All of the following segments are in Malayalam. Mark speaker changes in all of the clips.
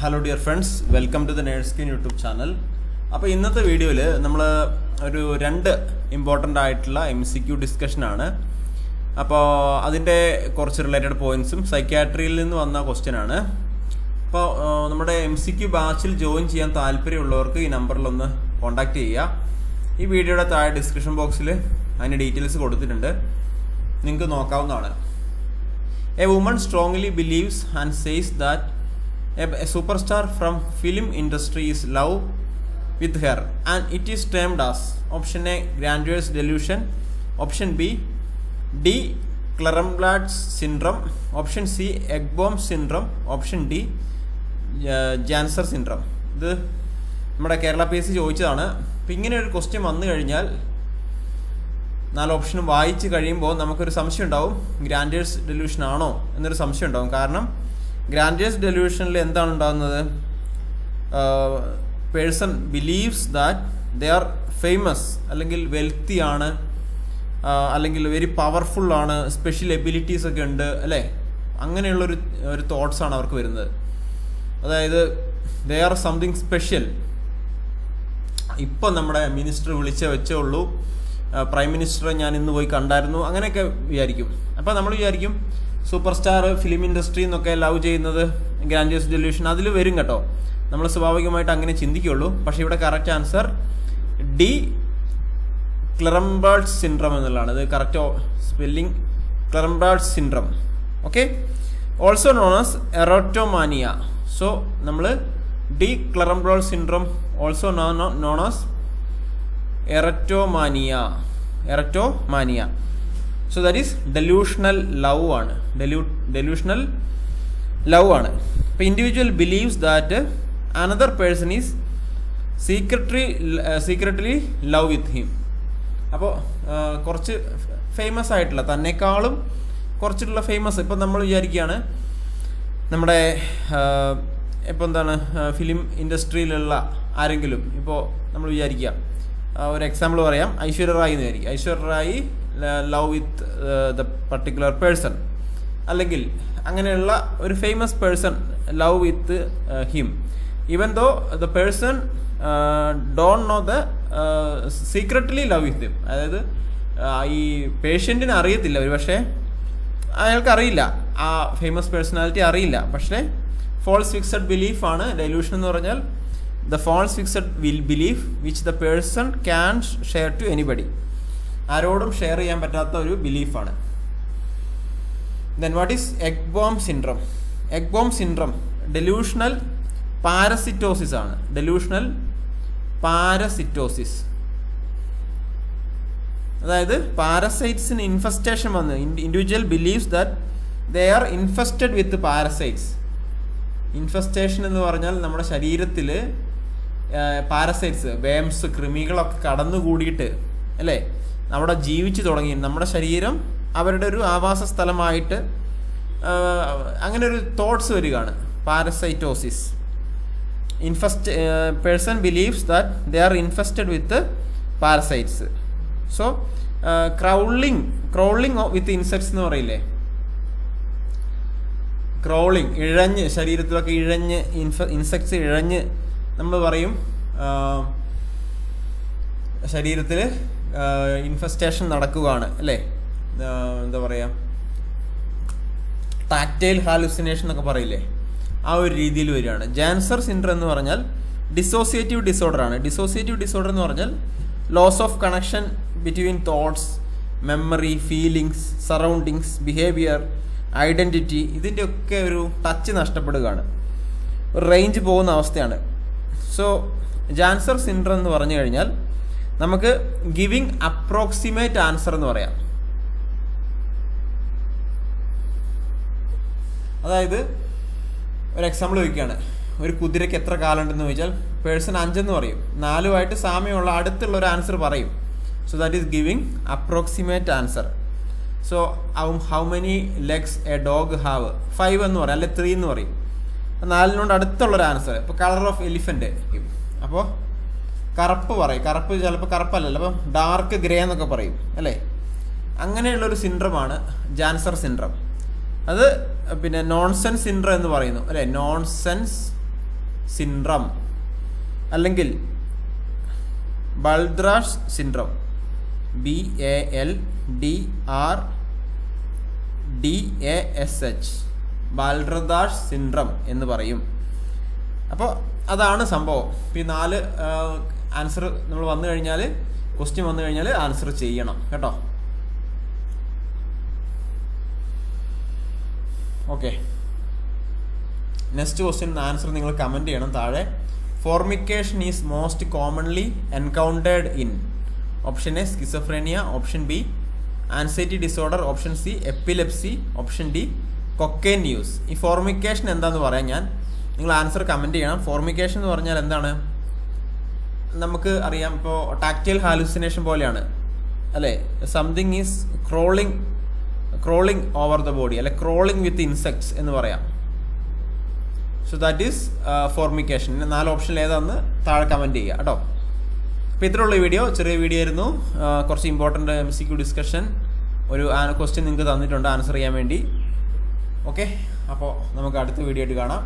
Speaker 1: Hello dear friends welcome to the നേഴ്സ്കിൻ YouTube channel അപ്പോൾ ഇന്നത്തെ വീഡിയോയിൽ നമ്മൾ ഒരു രണ്ട് ഇമ്പോർട്ടന്റ് ആയിട്ടുള്ള എം സി ക്യു ഡിസ്കഷനാണ് അപ്പോൾ അതിന്റെ കുറച്ച് റിലേറ്റഡ് പോയിന്റ്സും സൈക്യാട്രിയിൽ നിന്ന് വന്ന ക്വസ്റ്റ്യൻ ആണ്. അപ്പോൾ നമ്മുടെ എം സി ക്യു ബാച്ചിൽ ജോയിൻ ചെയ്യാൻ താല്പര്യമുള്ളവർക്ക് ഈ നമ്പറിലൊന്ന് കോൺടാക്റ്റ് ചെയ്യുക. ഈ വീഡിയോയുടെ താഴെ ഡിസ്ക്രിപ്ഷൻ ബോക്സിൽ അതിന്റെ ഡീറ്റെയിൽസ് കൊടുത്തിട്ടുണ്ട്. നിങ്ങൾക്ക് നോക്കാവുന്നതാണ്. A woman strongly believes and says that a super star from film industry is love with her and it is termed as option A grandiose delusion option B de Clerambault's syndrome option C Ekbom syndrome option D Ganser syndrome ഇത് നമ്മുടെ കേരള പി എസ് സി ചോദിച്ചതാണ്. അപ്പം ഇങ്ങനെ ഒരു ക്വസ്റ്റ്യൻ വന്നു കഴിഞ്ഞാൽ നാല് ഓപ്ഷനും വായിച്ച് കഴിയുമ്പോൾ നമുക്കൊരു സംശയം ഉണ്ടാവും. ഗ്രാൻഡേഴ്സ് ഡെല്യൂഷൻ ആണോ എന്നൊരു സംശയം ഉണ്ടാവും. കാരണം ഗ്രാൻഡേഴ്സ് ഡെലിവിഷനിൽ എന്താണ് ഉണ്ടാകുന്നത്? Person believes that they are famous അല്ലെങ്കിൽ വെൽത്തി ആണ് അല്ലെങ്കിൽ വെരി പവർഫുൾ ആണ് സ്പെഷ്യൽ എബിലിറ്റീസ് ഒക്കെ ഉണ്ട് അല്ലേ? അങ്ങനെയുള്ളൊരു ഒരു തോട്ട്സ് ആണ് അവർക്ക് വരുന്നത്. അതായത് ദേ ആർ സംതിങ് സ്പെഷ്യൽ ഇപ്പം നമ്മുടെ മിനിസ്റ്റർ വിളിച്ചേ വെച്ചേ ഉള്ളൂ. പ്രൈം മിനിസ്റ്ററെ ഞാൻ ഇന്ന് പോയി കണ്ടായിരുന്നു. അങ്ങനെയൊക്കെ വിചാരിക്കും. അപ്പോൾ നമ്മൾ വിചാരിക്കും സൂപ്പർ സ്റ്റാർ ഫിലിം ഇൻഡസ്ട്രി എന്നൊക്കെ ലവ് ചെയ്യുന്നത് ഗ്രാൻഡിയസ് ഡെല്യൂഷൻ അതിൽ വരും കേട്ടോ. നമ്മൾ സ്വാഭാവികമായിട്ട് അങ്ങനെ ചിന്തിക്കുള്ളൂ. പക്ഷേ ഇവിടെ correct answer de Clerambault syndrome എന്നുള്ളതാണ്. ഇത് correct spelling Clerambault syndrome okay also known as erotomania so നമ്മൾ de Clerambault syndrome also known as erotomania erotomania so that is delusional love ആണ്. ഡെലൂ ഡെലൂഷണൽ ലവ് ആണ്. ഇപ്പോൾ individual believes that another person is secretary secretly love with him അപ്പോൾ കുറച്ച് ഫേമസ് ആയിട്ടുള്ള തന്നെക്കാളും കുറച്ചിട്ടുള്ള ഫേമസ് ഇപ്പം നമ്മൾ വിചാരിക്കുകയാണ് നമ്മുടെ ഇപ്പോൾ എന്താണ് ഫിലിം ഇൻഡസ്ട്രിയിലുള്ള ആരെങ്കിലും ഇപ്പോൾ നമ്മൾ വിചാരിക്കുക. ഒരു എക്സാമ്പിൾ പറയാം. ഐശ്വര്യ റായി എന്ന് വിചാരിക്കും Aishwarya Rai love with the particular person. അല്ലെങ്കിൽ അങ്ങനെയുള്ള ഒരു famous person love with him. Even though the person don't know the secretly love with him അതായത് ഈ പേഷ്യന്റിന് അറിയത്തില്ല. ഒരു പക്ഷേ അയാൾക്ക് അറിയില്ല ആ ഫേമസ് പേഴ്സണാലിറ്റി അറിയില്ല. പക്ഷേ ഫോൾസ് ഫിക്സഡ് ബിലീഫ് ആണ് ഡെലൂഷൻ എന്ന് പറഞ്ഞാൽ the false fixed will belief which the person can share to anybody ആരോടും ഷെയർ ചെയ്യാൻ പറ്റാത്ത ഒരു ബിലീഫാണ് then what is Ekbom syndrome Ekbom syndrome delusional parasitosis ആണ്. ഡെലൂഷണൽ പാരസിറ്റോസിസ് അതായത് പാരസൈറ്റ്സിന് ഇൻഫെസ്റ്റേഷൻ വന്ന് individual believes that they are infested with parasites infestation എന്ന് പറഞ്ഞാൽ നമ്മുടെ ശരീരത്തിൽ പാരസൈറ്റ്സ് വേംസ് കൃമികളൊക്കെ കടന്നുകൂടിയിട്ട് അല്ലേ? അവിടെ ജീവിച്ചു തുടങ്ങി. നമ്മുടെ ശരീരം അവരുടെ ഒരു ആവാസ സ്ഥലമായിട്ട് അങ്ങനെ ഒരു തോട്ട്സ് വരികയാണ്. Parasitosis infest person believes that they are infested with parasites so crawling crawling with insects എന്ന് പറയില്ലേ? ക്രോളിങ് ഇഴഞ്ഞ് ശരീരത്തിലൊക്കെ ഇഴഞ്ഞ് ഇൻഫ ഇൻസെക്ട്സ് ഇഴഞ്ഞ് നമ്മൾ പറയും ശരീരത്തിൽ ഇൻഫെസ്റ്റേഷൻ നടക്കുകയാണ് അല്ലേ? എന്താ പറയുക ടാക്റ്റൈൽ ഹാലുസിനേഷൻ എന്നൊക്കെ പറയില്ലേ? ആ ഒരു രീതിയിൽ വരികയാണ്. ജാൻസർ സിൻഡ്രം എന്ന് പറഞ്ഞാൽ ഡിസോസിയേറ്റീവ് ഡിസോർഡർ ആണ്. ഡിസോസിയേറ്റീവ് ഡിസോർഡർ എന്ന് പറഞ്ഞാൽ loss of connection between thoughts memory feelings surroundings behaviour identity ഇതിന്റെയൊക്കെ ഒരു ടച്ച് നഷ്ടപ്പെടുകയാണ്. റേഞ്ച് പോകുന്ന അവസ്ഥയാണ്. സോ ജാൻസർ സിൻഡ്രം എന്ന് പറഞ്ഞു കഴിഞ്ഞാൽ നമുക്ക് ഗിവിങ് അപ്രോക്സിമേറ്റ് ആൻസർ എന്ന് പറയാം. അതായത് ഒരു എക്സാമ്പിൾ ചോദിക്കുകയാണ്. ഒരു കുതിരയ്ക്ക് എത്ര കാലുണ്ടെന്ന് ചോദിച്ചാൽ പേഴ്സൺ അഞ്ചെന്ന് പറയും. നാലുമായിട്ട് സാമ്യമുള്ള അടുത്തുള്ള ഒരു ആൻസർ പറയും. So that is giving approximate answer so how many legs a dog have five എന്ന് പറയും. അല്ലെ ത്രീ എന്ന് പറയും. നാലിനോട് അടുത്തുള്ളൊരു ആൻസർ ഇപ്പോൾ കളർ ഓഫ് എലിഫന്റ് അപ്പോൾ കറുപ്പ് പറയും. കറുപ്പ് ചിലപ്പോൾ കറുപ്പല്ലല്ലോ. അപ്പം ഡാർക്ക് ഗ്രേ എന്നൊക്കെ പറയും അല്ലേ? അങ്ങനെയുള്ളൊരു സിൻഡ്രമാണ് ജാൻസർ സിൻഡ്രം അത് പിന്നെ നോൺസെൻസ് സിൻഡ്രം എന്ന് പറയുന്നു അല്ലേ? നോൺസെൻസ് സിൻഡ്രം അല്ലെങ്കിൽ balderdash syndrome B A L D R D A S H balderdash syndrome എന്ന് പറയും. അപ്പോൾ അതാണ് സംഭവം. ഈ നാല് ആൻസർ നമ്മൾ വന്നു കഴിഞ്ഞാൽ ക്വസ്റ്റ്യൻ വന്നു കഴിഞ്ഞാൽ ആൻസർ ചെയ്യണം കേട്ടോ? ഓക്കെ നെക്സ്റ്റ് ക്വസ്റ്റ്യൻ ആൻസർ നിങ്ങൾ കമന്റ് ചെയ്യണം താഴെ. Formication is most commonly encountered in option A schizophrenia option B anxiety disorder option C epilepsy option D cocaine news ഈ ഫോർമിക്കേഷൻ എന്താണെന്ന് പറയാം ഞാൻ. നിങ്ങൾ ആൻസർ കമന്റ് ചെയ്യണം. ഫോർമിക്കേഷൻ എന്ന് പറഞ്ഞാൽ എന്താണ്? നമുക്ക് അറിയാം ഇപ്പോൾ ടാക്റ്റൈൽ ഹാലുസിനേഷൻ പോലെയാണ്. അല്ലേ? Something is crawling crawling over the body അല്ലെ ക്രോളിംഗ് വിത്ത് ഇൻസെക്ട്സ് എന്ന് പറയാം. സോ ദാറ്റ് ഈസ് ഫോർമിക്കേഷൻ നാല് ഓപ്ഷനിൽ ഏതാണെന്ന് താഴെ കമന്റ് ചെയ്യുക കേട്ടോ. അപ്പോൾ ഇത്രയുള്ള വീഡിയോ ചെറിയ വീഡിയോ ആയിരുന്നു. കുറച്ച് important M C Q discussion ഒരു ക്വസ്റ്റ്യൻ നിങ്ങൾക്ക് തന്നിട്ടുണ്ട്. ആൻസർ ചെയ്യാൻ വേണ്ടി. ഓക്കെ അപ്പോൾ നമുക്ക് അടുത്ത വീഡിയോ ആയിട്ട് കാണാം.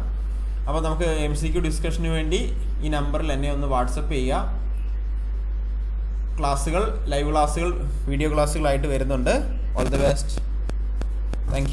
Speaker 1: അപ്പോൾ നമുക്ക് എം സി ക്യു ഡിസ്കഷന് വേണ്ടി ഈ നമ്പറിൽ എന്നെ ഒന്ന് വാട്സപ്പ് ചെയ്യുക ക്ലാസ്സുകൾ ലൈവ് ക്ലാസ്സുകൾ വീഡിയോ ക്ലാസ്സുകളായിട്ട് വരുന്നുണ്ട്. All the best thank